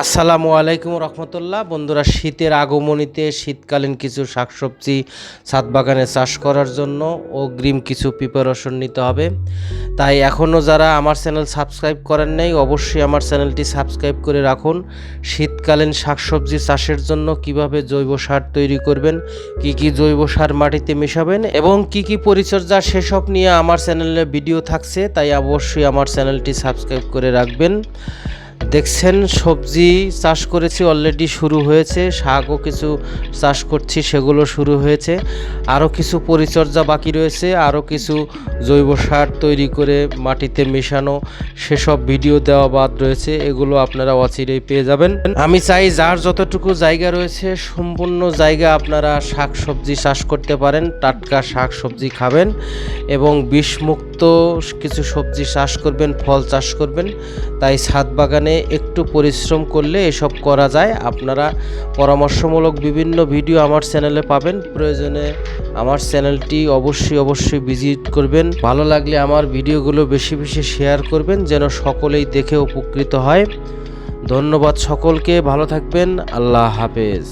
আসসালামু আলাইকুম রহমতুল্লাহ। বন্ধুরা, শীতের আগমনীতে শীতকালীন কিছু শাকসবজি ছাদ বাগানে চাষ করার জন্য অগ্রিম কিছু প্রিপারেশন নিতে হবে। তাই এখনও যারা আমার চ্যানেল সাবস্ক্রাইব করেন নাই, অবশ্যই আমার চ্যানেলটি সাবস্ক্রাইব করে রাখুন। শীতকালীন শাকসবজি চাষের জন্য কীভাবে জৈব সার তৈরি করবেন, কি কি জৈব সার মাটিতে মেশাবেন, এবং কি কি পরিচর্যা সেসব নিয়ে আমার চ্যানেলে ভিডিও থাকছে, তাই অবশ্যই আমার চ্যানেলটি সাবস্ক্রাইব করে রাখবেন। দেখছেন, সবজি চাষ করেছি অলরেডি শুরু হয়েছে, শাকও কিছু চাষ করছি, সেগুলো শুরু হয়েছে। আরও কিছু পরিচর্যা বাকি রয়েছে, আরও কিছু জৈব সার তৈরি করে মাটিতে মেশানো, সেসব ভিডিও দেওয়া বাদ রয়েছে, এগুলো আপনারা অচিরেই পেয়ে যাবেন। আমি চাই যার যতটুকু জায়গা রয়েছে, সম্পূর্ণ জায়গা আপনারা শাক সবজি চাষ করতে পারেন, টাটকা শাক সবজি খাবেন এবং বিষমুক্ত কিছু সবজি চাষ করবেন, ফল চাষ করবেন। তাই ছাদ বাগানে একটু পরিশ্রম করলে এসব করা যায়। আপনারা পরামর্শমূলক বিভিন্ন ভিডিও আমার চ্যানেলে পাবেন। প্রয়োজনে আমার চ্যানেলটি অবশ্যই অবশ্যই ভিজিট করবেন। ভালো লাগলে আমার ভিডিওগুলো বেশি বেশি শেয়ার করবেন, যেন সকলেই দেখে উপকৃত হয়। ধন্যবাদ সকলকে, ভালো থাকবেন, আল্লাহ হাফেজ।